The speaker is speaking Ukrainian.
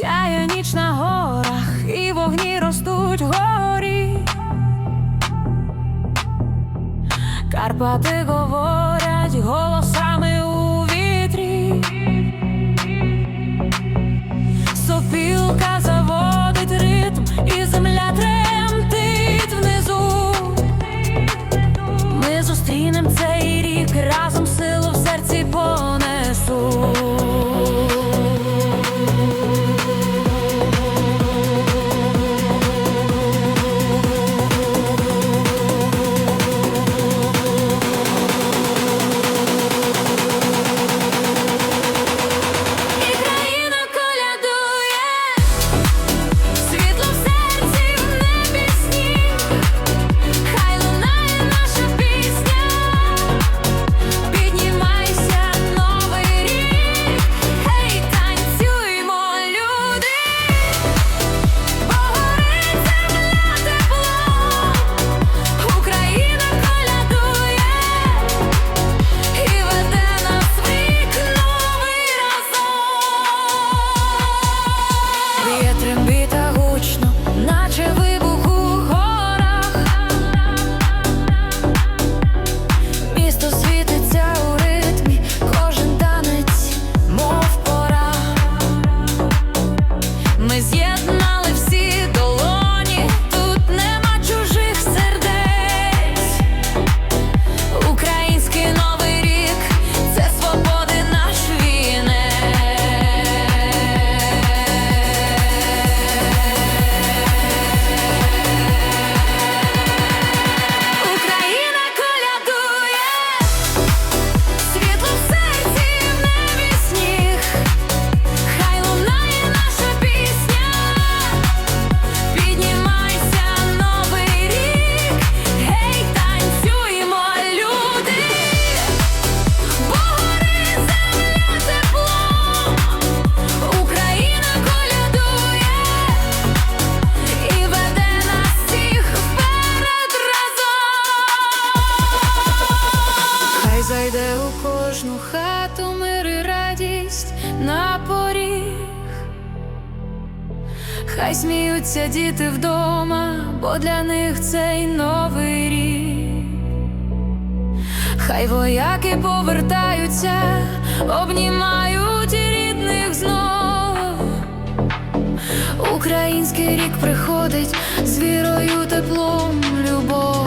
Сяє ніч на горах, і вогні ростуть горі. Карпати говорять голосом кожну хату мир і радість на поріг, хай сміються діти вдома, бо для них цей новий рік, хай вояки повертаються, обнімають рідних знов. Український рік приходить з вірою, теплом, любов.